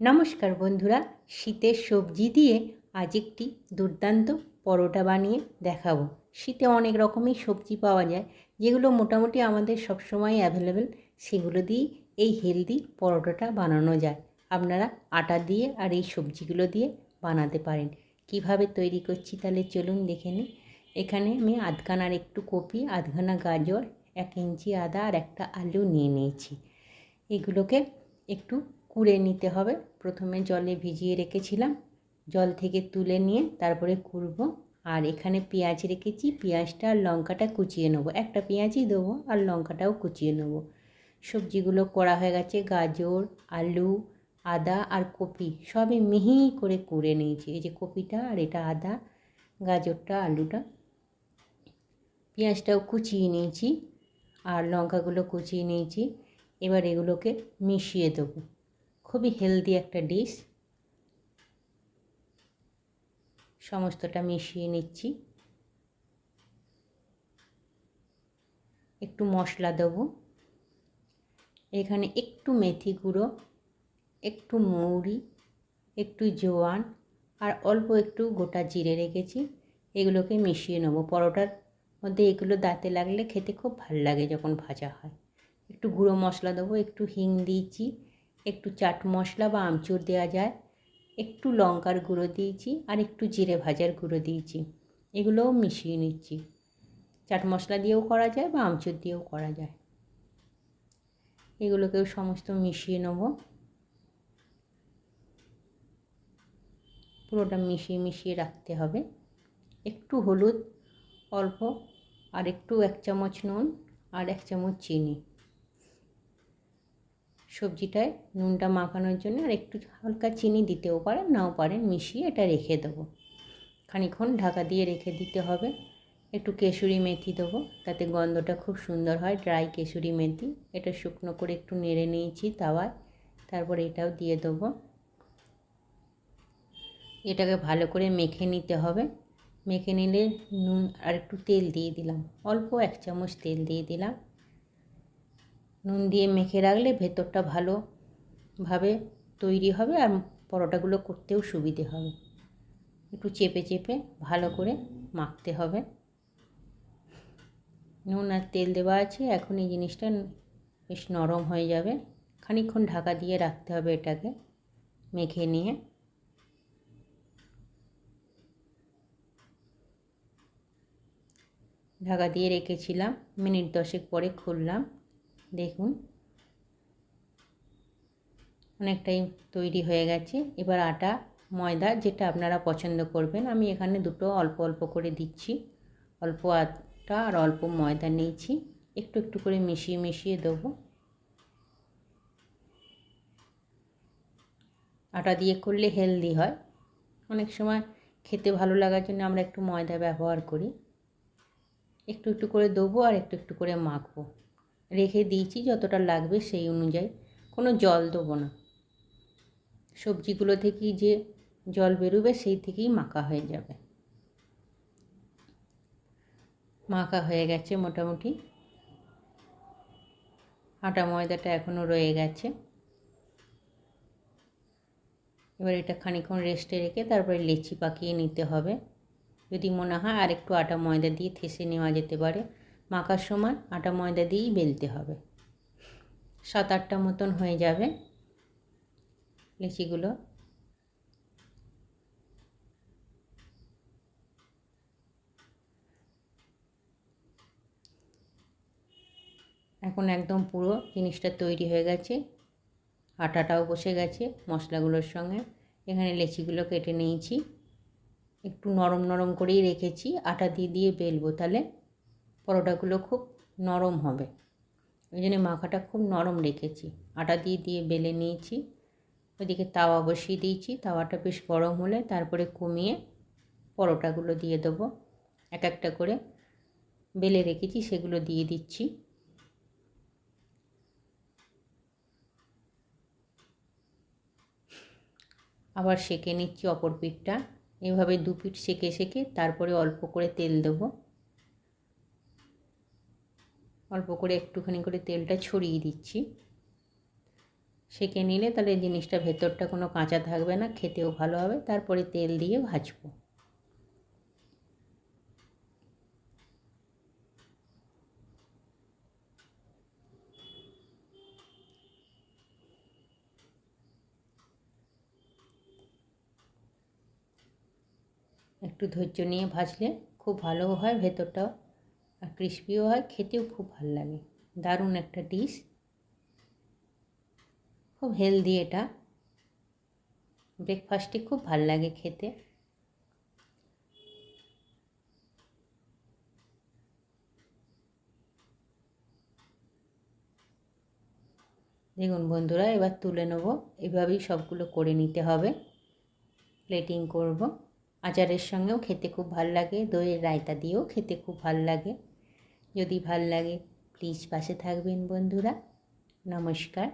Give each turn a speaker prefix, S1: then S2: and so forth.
S1: নমস্কার বন্ধুরা, শীতের সবজি দিয়ে আজ একটি দুর্দান্ত পরোটা বানিয়ে দেখাবো। শীতে অনেক রকমই সবজি পাওয়া যায়, যেগুলো মোটামুটি আমাদের সবসময় অ্যাভেলেবেল সেগুলো দিয়েই এই হেলদি পরোটাটা বানানো যায়। আপনারা আটা দিয়ে আর এই সবজিগুলো দিয়ে বানাতে পারেন। কীভাবে তৈরি করছি তাহলে চলুন দেখে নিই। এখানে আমি আধখানার একটু কপি, আধখানা গাজর, এক ইঞ্চি আদা আর একটা আলু নিয়ে নিয়েছি। এগুলোকে একটু কুড়ে নিতে হবে। প্রথমে জলে ভিজিয়ে রেখেছিলাম। জল থেকে তুলে নিয়ে তারপরে কুড়বো। আর এখানে পেঁয়াজ রেখেছি। পেঁয়াজটা আর লঙ্কাটা কুচিয়ে নেব। একটা পেঁয়াজই দেবো আর লঙ্কাটাও কুচিয়ে নেব। সবজিগুলো করা হয়ে গেছে। গাজর, আলু, আদা আর কপি সবই মিহি করে কুড়ে নিয়েছি। এই যে কপিটা আর এটা আদা, গাজরটা, আলুটা পেঁয়াজটাও কুচিয়ে নিয়েছি। আর লঙ্কাগুলো কুচিয়ে নিয়েছি। এবার এগুলোকে মিশিয়ে দেবো। খুবই হেলদি একটা ডিশ সমস্তটা মিশিয়ে নিচ্ছি। একটু মশলা দেবো। এখানে একটু মেথি গুঁড়ো, একটু মৌরি, একটু জোয়ান, আর অল্প একটু গোটা জিরে রেখেছি। এগুলোকে মিশিয়ে নেব। পরোটার মধ্যে এগুলো দাঁতে লাগলে খেতে খুব ভালো লাগে যখন ভাজা হয়। একটু গুঁড়ো মশলা দেবো, একটু হিং দিয়েছি। একটু চাট মশলা বা আমচুর দেওয়া যায়, একটু লঙ্কার গুঁড়ো দিয়েছি আর একটু জিরে ভাজার গুঁড়ো দিয়েছি। এগুলোও মিশিয়ে নিচ্ছি। চাট মশলা দিয়েও করা যায় বা আমচুর দিয়েও করা যায়। এগুলোকেও সমস্ত মিশিয়ে নেব। পুরোটা মিশিয়ে মিশিয়ে রাখতে হবে। একটু হলুদ, অল্প, আর একটু এক চামচ নুন আর এক চামচ চিনি। সবজিটায় নুনটা মাখানোর জন্য আর একটু হালকা চিনি দিতেও পারেন নাও পারেন মিশিয়ে এটা রেখে দেবো। খানিক্ষণ ঢাকা দিয়ে রেখে দিতে হবে। একটু কেশুরি মেথি দেবো, তাতে গন্ধটা খুব সুন্দর হয়, ড্রাই কেশুরি মেথি। এটা শুকনো করে একটু নেড়ে নিয়েছি তাওয়ায়, তারপর এটাও দিয়ে দেবো। এটাকে ভালো করে মেখে নিতে হবে। মেখে নিলে নুন আর একটু তেল দিয়ে দিলাম। অল্প এক চামচ তেল দিয়ে দিলাম। নুন দিয়ে মেখে রাখলে ভেতরটা ভালোভাবে তৈরি হবে আর পরোটাগুলো করতেও সুবিধে হবে। একটু চেপে চেপে ভালো করে মাখতে হবে। নুন আর তেল দেওয়া আছে, এখন এই জিনিসটা বেশ নরম হয়ে যাবে। খানিক্ষণ ঢাকা দিয়ে রাখতে হবে এটাকে মেখে নিয়ে। ঢাকা দিয়ে রেখেছিলাম, মিনিট দশেক পরে খুললাম। দেখুন। অনেকটাই তৈরি হয়ে গেছে। এবার আটা, ময়দা যেটা আপনারা পছন্দ করবেন, আমি এখানে দুটো অল্প অল্প করে দিচ্ছি। অল্প আটা আর অল্প ময়দা নিয়েছি। একটু একটু করে মিশিয়ে মিশিয়ে দেবো। আটা দিয়ে করলে হেলদি হয়। অনেক সময় খেতে ভালো লাগার জন্য আমরা একটু ময়দা ব্যবহার করি। একটু একটু করে দেবো আর একটু একটু করে মাখবো। রেখে দিয়েছি, যতটা লাগবে সেই অনুযায়ী। কোনো জল দেবো না। সবজিগুলো থেকেই যে জল বেরোবে, সেই থেকেই মাখা হয়ে যাবে। মাখা হয়ে গেছে মোটামুটি। আটা ময়দাটা এখনও রয়ে গেছে। এবার এটা খানিক্ষণ রেস্টে রেখে তারপরে লেচি পাকিয়ে নিতে হবে। যদি মনে হয় আর একটু আটা ময়দা দিয়ে থেসে নেওয়া যেতে পারে। মাখার সময় আটা ময়দা দিয়েই বেলতে হবে। সাত আটটা মতন হয়ে যাবে লিচিগুলো। এখন একদম পুরো জিনিসটা তৈরি হয়ে গেছে। আটাটাও বসে গেছে মশলাগুলোর সঙ্গে। এখানে লেচিগুলো কেটে নিয়েছি। একটু নরম নরম করেই রেখেছি। আটা দিয়ে দিয়ে বেলবো তাহলে। পরোটাগুলো খুব নরম হবে। ওই জন্য মাখাটা খুব নরম রেখেছি। আটা দিয়ে দিয়ে বেলে নিয়েছি। ওইদিকে তাওয়া বসিয়ে দিয়েছি। তাওয়াটা বেশ গরম হলে তারপরে কমিয়ে পরোটাগুলো দিয়ে দেবো। এক একটা করে বেলে রেখেছি, সেগুলো দিয়ে দিচ্ছি। আবার সেঁকে নিচ্ছি অপর পিঠটা। এভাবে দু পিঠ সেঁকে সেঁকে তারপরে অল্প করে তেল দেবো। অল্প করে একটুখানি করে তেলটা ছড়িয়ে দিচ্ছি। সেঁকে নিলে তাহলে জিনিসটা ভেতরটা কোনো কাঁচা থাকবে না, খেতেও ভালো হবে। তারপরে তেল দিয়ে ভাজবো। একটু ধৈর্য নিয়ে ভাজলে খুব ভালোও হয়, ভেতরটাও আর ক্রিস্পিও হয়, খেতেও খুব ভালো লাগে। দারুণ একটা ডিশ খুব হেলদি এটা। ব্রেকফাস্টে খুব ভালো লাগে খেতে। দেখুন বন্ধুরা, এবার তুলে নেব। এভাবেই সবগুলো করে নিতে হবে। প্লেটিং করব। আচারের সঙ্গেও খেতে খুব ভালো লাগে, দইয়ের রায়তা দিয়েও খেতে খুব ভালো লাগে। যদি ভালো লাগে প্লিজ পাশে থাকবেন বন্ধুরা। নমস্কার।